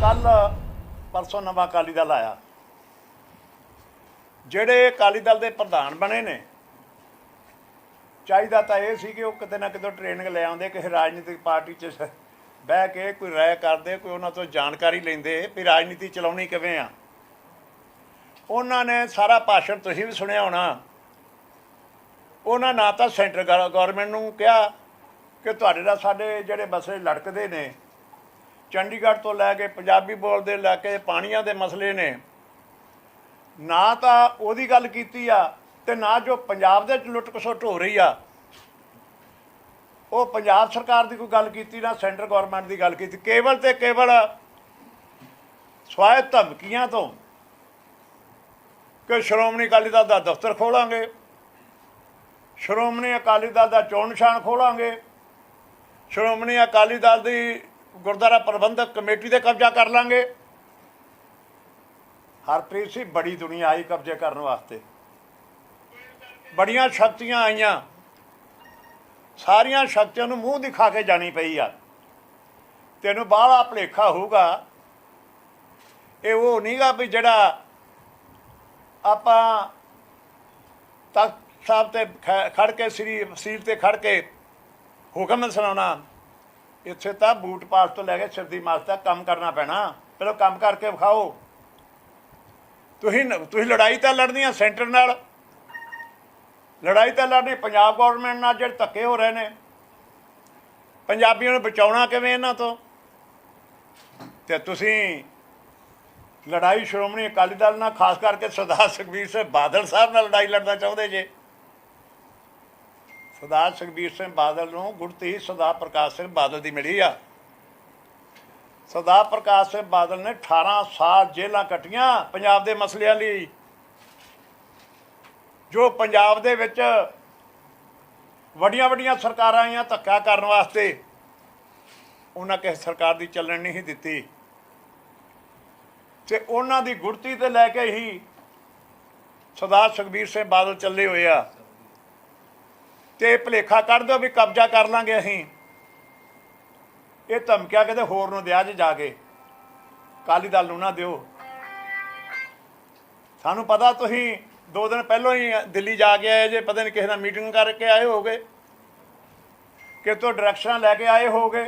ਕੱਲ ਪਰਸੋਂ ਨਵਾਂ ਅਕਾਲੀ ਦਲ ਆਇਆ। ਜਿਹੜੇ ਅਕਾਲੀ ਦਲ ਦੇ ਪ੍ਰਧਾਨ ਬਣੇ ਨੇ, ਚਾਹੀਦਾ ਤਾਂ ਇਹ ਸੀ ਕਿ ਉਹ ਕਿਤੇ ਨਾ ਕਿਤੇ ਟ੍ਰੇਨਿੰਗ ਲੈ ਆਉਂਦੇ, ਕਿਸੇ ਰਾਜਨੀਤਿਕ ਪਾਰਟੀ 'ਚ ਬਹਿ ਕੇ ਕੋਈ ਰਾਏ ਕਰਦੇ, ਕੋਈ ਉਹਨਾਂ ਤੋਂ ਜਾਣਕਾਰੀ ਲੈਂਦੇ ਵੀ ਰਾਜਨੀਤੀ ਚਲਾਉਣੀ ਕਿਵੇਂ ਆ। ਉਹਨਾਂ ਨੇ ਸਾਰਾ ਭਾਸ਼ਣ ਤੁਸੀਂ ਵੀ ਸੁਣਿਆ ਹੋਣਾ। ਉਹਨਾਂ ਨਾ ਤਾਂ ਸੈਂਟਰ ਗਵਰਨਮੈਂਟ ਨੂੰ ਕਿਹਾ ਕਿ ਤੁਹਾਡੇ ਨਾਲ ਸਾਡੇ ਜਿਹੜੇ ਮਸਲੇ ਲੜਕਦੇ ਨੇ ਚੰਡੀਗੜ੍ਹ ਤੋਂ ਲੈ ਕੇ ਪੰਜਾਬੀ ਬੋਲਦੇ ਲੈ ਕੇ ਪਾਣੀਆਂ ਦੇ ਮਸਲੇ ਨੇ, ਨਾ ਤਾਂ ਉਹਦੀ ਗੱਲ ਕੀਤੀ ਆ ਤੇ ਨਾ ਜੋ ਪੰਜਾਬ ਦੇ ਵਿੱਚ ਲੁੱਟ ਖਸੁੱਟ ਹੋ ਰਹੀ ਆ, ਉਹ ਪੰਜਾਬ ਸਰਕਾਰ ਦੀ ਕੋਈ ਗੱਲ ਕੀਤੀ, ਨਾ ਸੈਂਟਰ ਗਵਰਨਮੈਂਟ ਦੀ ਗੱਲ ਕੀਤੀ, ਕੇਵਲ ਤੇ ਕੇਵਲ ਸਵਾਇ ਧਮਕੀਆਂ ਤੋਂ ਕਿ ਸ਼੍ਰੋਮਣੀ ਅਕਾਲੀ ਦਲ ਦਾ ਦਫ਼ਤਰ ਖੋਲਾਂਗੇ, ਸ਼੍ਰੋਮਣੀ ਅਕਾਲੀ ਦਲ ਦਾ ਚੋਣ ਨਿਸ਼ਾਨ ਖੋਲਾਂਗੇ, ਸ਼੍ਰੋਮਣੀ ਅਕਾਲੀ ਦਲ ਦੀ ਗੁਰਦੁਆਰਾ ਪ੍ਰਬੰਧਕ ਕਮੇਟੀ ਤੇ ਕਬਜ਼ਾ ਕਰ ਲਾਂਗੇ। ਹਰਪ੍ਰੀਤ ਸੀ ਬੜੀ ਦੁਨੀਆ ਆਈ ਕਬਜ਼ੇ ਕਰਨ ਵਾਸਤੇ। ਬੜੀਆਂ ਸ਼ਕਤੀਆਂ ਆਈਆਂ। ਸਾਰੀਆਂ ਸ਼ਕਤੀਆਂ ਨੂੰ ਮੂੰਹ ਦਿਖਾ ਕੇ ਜਾਣੀ ਪਈ ਆ। ਤੈਨੂੰ ਬਾਹਲਾ ਭਲੇਖਾ ਹੋਊਗਾ। ਇਹ ਉਹ ਨਹੀਂਗਾ ਵੀ ਜਿਹੜਾ ਆਪਾਂ ਤਖਤ ਸਾਹਿਬ ਤੇ ਖ- ਖੜ ਕੇ ਸ੍ਰੀ ਸੀਟ ਤੇ ਖੜ ਕੇ ਹੁਕਮ ਸੁਣਾਉਣਾ। ਇੱਥੇ ਤਾਂ ਬੂਟ ਪਾਸ ਤੋਂ ਲੈ ਕੇ ਸਿਰ ਦੀ ਮਾਸ ਤੱਕ ਕੰਮ ਕਰਨਾ ਪੈਣਾ। ਪਹਿਲਾਂ ਕੰਮ ਕਰਕੇ ਵਿਖਾਓ। ਤੁਸੀਂ ਤੁਸੀਂ ਲੜਾਈ ਤਾਂ ਲੜਨੀ ਆ ਸੈਂਟਰ ਨਾਲ। ਲੜਾਈ ਤਾਂ ਲੜਨੀ, ਪੰਜਾਬ ਗਵਰਨਮੈਂਟ ਨਾਲ ਜਿਹੜੇ ਧੱਕੇ ਹੋ ਰਹੇ ਨੇ। ਪੰਜਾਬੀਆਂ ਨੂੰ ਬਚਾਉਣਾ ਕਿਵੇਂ ਇਹਨਾਂ ਤੋਂ? ਤੇ ਤੁਸੀਂ ਲੜਾਈ ਸ਼੍ਰੋਮਣੀ ਅਕਾਲੀ ਦਲ ਨਾਲ, ਖਾਸ ਕਰਕੇ ਸਰਦਾਰ ਸੁਖਬੀਰ ਸਿੰਘ ਬਾਦਲ ਸਾਹਿਬ ਨਾਲ ਲੜਾਈ ਲੜਨਾ ਚਾਹੁੰਦੇ ਜੇ। ਸਰਦਾਰ ਸੁਖਬੀਰ ਸਿੰਘ ਬਾਦਲ ਨੂੰ ਗੁਰਤੀ ਸਰਦਾਰ ਪ੍ਰਕਾਸ਼ ਸਿੰਘ ਬਾਦਲ ਦੀ ਮਿਲੀ ਆ। ਸਰਦਾਰ ਪ੍ਰਕਾਸ਼ ਸਿੰਘ ਬਾਦਲ ਨੇ 18 ਸਾਲ ਜੇਲ੍ਹਾਂ ਕੱਟੀਆਂ ਪੰਜਾਬ ਦੇ ਮਸਲਿਆਂ ਲਈ, ਜੋ ਪੰਜਾਬ ਦੇ ਵਿੱਚ ਵੱਡੀਆਂ ਵੱਡੀਆਂ ਸਰਕਾਰਾਂ ਆਈਆਂ ਧੱਕਾ ਕਰਨ ਵਾਸਤੇ, ਉਹਨਾਂ ਕਿਸੇ ਸਰਕਾਰ ਦੀ ਚੱਲਣ ਨਹੀਂ ਦਿੱਤੀ। ਤੇ ਉਹਨਾਂ ਦੀ ਗੁੜਤੀ ਤੇ ਲੈ ਕੇ ਹੀ ਸਰਦਾਰ ਸੁਖਬੀਰ ਸਿੰਘ ਬਾਦਲ ਚੱਲੇ ਹੋਏ ਆ। ਤੇ ਭਲੇਖਾ ਕੱਢ ਦਿਓ ਵੀ ਕਬਜ਼ਾ ਕਰ ਲਾਂਗੇ ਅਸੀਂ। ਇਹ ਧਮਕਿਆ ਕਿਤੇ ਹੋਰ ਨੂੰ ਦਿਆ ਜੇ ਜਾ ਕੇ। ਕਾਲੀ ਦਲ ਨੂੰ ਨਾ ਦਿਓ। ਸਾਨੂੰ ਪਤਾ ਤੁਸੀਂ ਦੋ ਦਿਨ ਪਹਿਲਾਂ ਹੀ ਦਿੱਲੀ ਜਾ ਕੇ ਆਏ ਜੇ, ਪਤਾ ਨਹੀਂ ਕਿਸੇ ਨਾਲ ਮੀਟਿੰਗ ਕਰਕੇ ਆਏ ਹੋਗੇ ਕਿਤੋਂ ਡਾਇਰੈਕਸ਼ਨਾਂ ਲੈ ਕੇ ਆਏ ਹੋਗੇ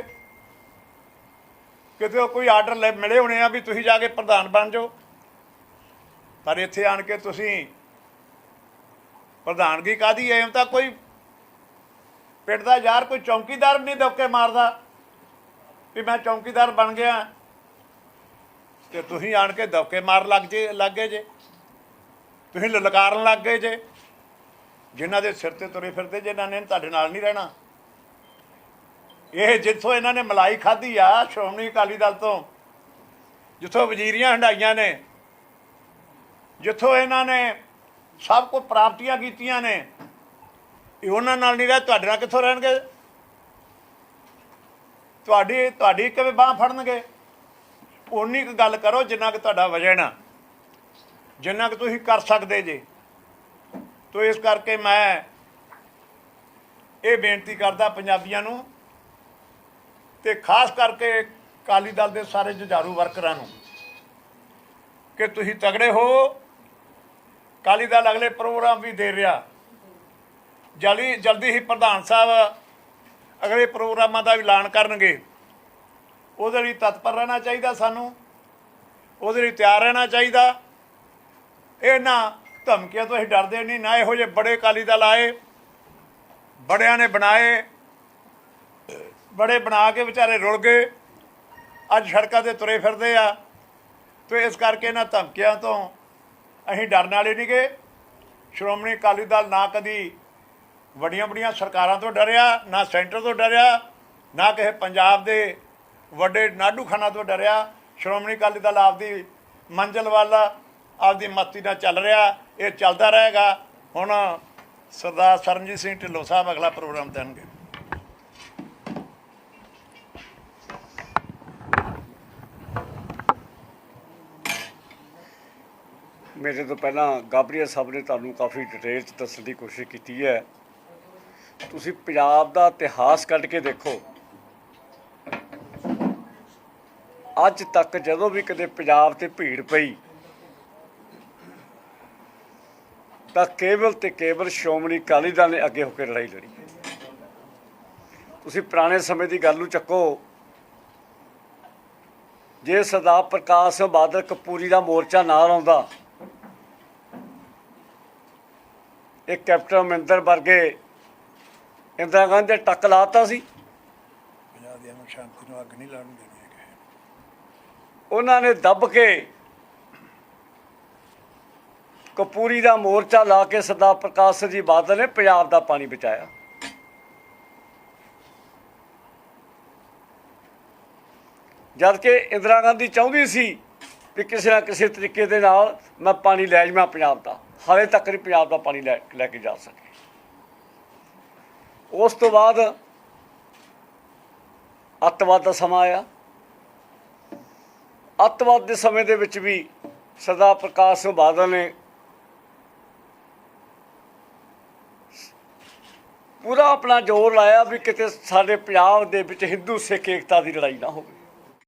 ਕਿਤੇ ਕੋਈ ਆਰਡਰ ਲੈ ਮਿਲੇ ਹੋਣੇ ਆ ਵੀ ਤੁਸੀਂ ਜਾ ਕੇ ਪ੍ਰਧਾਨ ਬਣ ਜਾਓ। ਪਰ ਇੱਥੇ ਆਣ ਕੇ ਤੁਸੀਂ ਪ੍ਰਧਾਨਗੀ ਕਾਦੀ ਐ ਤਾਂ ਕੋਈ ਪਿੰਡ ਦਾ ਯਾਰ ਕੋਈ ਚੌਕੀਦਾਰ ਨਹੀਂ ਦੌਕੇ ਮਾਰਦਾ ਵੀ ਮੈਂ ਚੌਕੀਦਾਰ ਬਣ ਗਿਆ। ਤੇ ਤੁਸੀਂ ਆਣ ਕੇ ਦੌਕੇ ਮਾਰ ਲੱਗ ਜੇ, ਲੱਗੇ ਜੇ। ਤੁਸੀਂ ਲਲਕਾਰਨ ਲੱਗ ਗਏ ਜੇ। ਜਿਨ੍ਹਾਂ ਦੇ ਸਿਰ ਤੇ ਤੁਰੇ ਫਿਰਦੇ ਜਿਨ੍ਹਾਂ ਨੇ ਤੁਹਾਡੇ ਨਾਲ ਨਹੀਂ ਰਹਿਣਾ। ਇਹ ਜਿੱਥੋਂ ਇਹਨਾਂ ਨੇ ਮਲਾਈ ਖਾਧੀ ਆ, ਸ਼੍ਰੋਮਣੀ ਅਕਾਲੀ ਦਲ ਤੋਂ, ਜਿੱਥੋਂ ਵਜ਼ੀਰੀਆਂ ਹੰਡਾਈਆਂ ਨੇ, ਜਿੱਥੋਂ ਇਹਨਾਂ ਨੇ ਸਭ ਕੁਝ ਪ੍ਰਾਪਤੀਆਂ ਕੀਤੀਆਂ ਨੇ ਇਹ ਉਹਨਾਂ ਨਾਲ ਨਹੀਂ ਰਹਿ, ਤੁਹਾਡੇ ਨਾਲ ਕਿੱਥੋਂ ਰਹਿਣਗੇ? ਤੁਹਾਡੀ ਤੁਹਾਡੀ ਕਿਵੇਂ ਬਾਹ ਫੜਨਗੇ? ਉਨੀ ਕੁ ਗੱਲ ਕਰੋ ਜਿੰਨਾ ਕਿ ਤੁਹਾਡਾ ਵਜਨ ਆ। ਜਿੰਨਾ ਕਿ ਤੁਸੀਂ ਕਰ ਸਕਦੇ ਜੇ। ਤੋ ਇਸ ਕਰਕੇ ਮੈਂ ਇਹ ਬੇਨਤੀ ਕਰਦਾ ਪੰਜਾਬੀਆਂ ਨੂੰ ਤੇ ਖਾਸ ਕਰਕੇ ਕਾਲੀ ਦਲ ਦੇ ਸਾਰੇ ਜੁਝਾਰੂ ਵਰਕਰਾਂ ਨੂੰ ਕਿ ਤੁਸੀਂ ਤਗੜੇ ਹੋ। ਕਾਲੀ ਦਲ ਅਗਲੇ ਪ੍ਰੋਗਰਾਮ ਵੀ ਦੇ ਰਿਹਾ। ਜਲਦੀ ਜਲਦੀ ਹੀ ਪ੍ਰਧਾਨ ਸਾਹਿਬ ਅਗਲੇ ਪ੍ਰੋਗਰਾਮਾਂ ਦਾ ਐਲਾਨ ਕਰਨਗੇ। ਉਹਦੇ ਲਈ ਤਤਪਰ ਰਹਿਣਾ ਚਾਹੀਦਾ ਸਾਨੂੰ। ਉਹਦੇ ਲਈ ਤਿਆਰ ਰਹਿਣਾ ਚਾਹੀਦਾ। ਇਹਨਾਂ ਧਮਕੀਆਂ ਤੋਂ ਅਸੀਂ ਡਰਦੇ ਨਹੀਂ, ਨਾ ਇਹੋ ਜਿਹੇ ਬੜੇ ਕਾਲੀ ਦਲ ਆਏ, ਬੜਿਆਂ ਨੇ ਬਣਾਏ, ਬੜੇ ਬਣਾ ਕੇ ਵਿਚਾਰੇ ਰੁਲ ਗਏ। ਅੱਜ ਸੜਕਾਂ ਤੇ ਤੁਰੇ ਫਿਰਦੇ ਆ। ਤੇ ਇਸ ਕਰਕੇ ਇਹਨਾਂ ਧਮਕੀਆਂ ਤੋਂ ਅਸੀਂ ਡਰਨ ਵਾਲੇ ਨਹੀਂ ਗਏ ਸ਼੍ਰੋਮਣੀ ਅਕਾਲੀ ਦਲ ਨਾ ਕਦੀ ਵੱਡੀਆਂ ਵੱਡੀਆਂ ਸਰਕਾਰਾਂ ਤੋਂ ਡਰਿਆ, ਨਾ ਸੈਂਟਰ ਤੋਂ ਡਰਿਆ, ਨਾ ਕਿਸੇ ਪੰਜਾਬ ਦੇ ਵੱਡੇ ਨਾਡੂ ਖਾਨਾ ਤੋਂ ਡਰਿਆ। ਸ਼੍ਰੋਮਣੀ ਅਕਾਲੀ ਦਲ ਆਪਦੀ ਮੰਜ਼ਲ ਵੱਲ, ਆਪਦੀ ਮਸਤੀ ਨਾਲ ਚੱਲ ਰਿਹਾ, ਇਹ ਚੱਲਦਾ ਰਹੇਗਾ। ਹੁਣ ਸਰਦਾਰ ਸਰਨਜੀਤ ਸਿੰਘ ਢਿੱਲੋਂ ਸਾਹਿਬ ਅਗਲਾ ਪ੍ਰੋਗਰਾਮ ਦੇਣਗੇ। ਮੇਰੇ ਤੋਂ ਪਹਿਲਾਂ ਗਾਬਰੀਆ ਸਾਹਿਬ ਨੇ ਤੁਹਾਨੂੰ ਕਾਫੀ ਡਿਟੇਲ ਚ ਦੱਸਣ ਦੀ ਕੋਸ਼ਿਸ਼ ਕੀਤੀ ਹੈ। ਤੁਸੀਂ ਪੰਜਾਬ ਦਾ ਇਤਿਹਾਸ ਕੱਢ ਕੇ ਦੇਖੋ। ਅੱਜ ਤੱਕ ਜਦੋਂ ਵੀ ਕਦੇ ਪੰਜਾਬ ਤੇ ਭੀੜ ਪਈ, ਤਾਂ ਕੇਵਲ ਤੇ ਕੇਵਲ ਸ਼੍ਰੋਮਣੀ ਅਕਾਲੀ ਦਲ ਨੇ ਅੱਗੇ ਹੋ ਕੇ ਲੜਾਈ ਲੜੀ। ਤੁਸੀਂ ਪੁਰਾਣੇ ਸਮੇਂ ਦੀ ਗੱਲ ਨੂੰ ਚੱਕੋ, ਜੇ ਸਰਦਾਰ ਪ੍ਰਕਾਸ਼ ਸਿੰਘ ਬਾਦਲ ਕਪੂਰੀ ਦਾ ਮੋਰਚਾ ਨਾ ਲਾਉਂਦਾ ਇਹ ਕੈਪਟਨ ਅਮਰਿੰਦਰ ਵਰਗੇ ਇੰਦਰਾ ਗਾਂਧੀ ਦੇ ਟੱਕ ਲਾਤਾ ਸੀ। ਪੰਜਾਬ ਦੀ ਅਮਰ ਸ਼ਾਂਤੀ ਨੂੰ ਅੱਗ ਨਹੀਂ ਲਾਉਣ ਦੇਣੀ ਉਹਨਾਂ ਨੇ ਦੱਬ ਕੇ ਕਪੂਰੀ ਦਾ ਮੋਰਚਾ ਲਾ ਕੇ ਸਰਦਾਰ ਪ੍ਰਕਾਸ਼ ਸਿੰਘ ਜੀ ਬਾਦਲ ਨੇ ਪੰਜਾਬ ਦਾ ਪਾਣੀ ਬਚਾਇਆ। ਜਦ ਕਿ ਇੰਦਰਾ ਗਾਂਧੀ ਚਾਹੁੰਦੀ ਸੀ ਵੀ ਕਿਸੇ ਨਾ ਕਿਸੇ ਤਰੀਕੇ ਦੇ ਨਾਲ ਮੈਂ ਪਾਣੀ ਲੈ ਜਾਵਾਂ ਪੰਜਾਬ ਦਾ ਹਾਲੇ ਤੱਕ ਨਹੀਂ ਪੰਜਾਬ ਦਾ ਪਾਣੀ ਲੈ ਕੇ ਜਾ ਸਕੇ ਉਸ ਤੋਂ ਬਾਅਦ ਅੱਤਵਾਦ ਦਾ ਸਮਾਂ ਆਇਆ। ਅੱਤਵਾਦ ਦੇ ਸਮੇਂ ਦੇ ਵਿੱਚ ਵੀ ਸਰਦਾਰ ਪ੍ਰਕਾਸ਼ ਸਿੰਘ ਬਾਦਲ ਨੇ ਪੂਰਾ ਆਪਣਾ ਜ਼ੋਰ ਲਾਇਆ ਵੀ ਕਿਤੇ ਸਾਡੇ ਪੰਜਾਬ ਦੇ ਵਿੱਚ ਹਿੰਦੂ ਸਿੱਖ ਏਕਤਾ ਦੀ ਲੜਾਈ ਨਾ ਹੋਵੇ।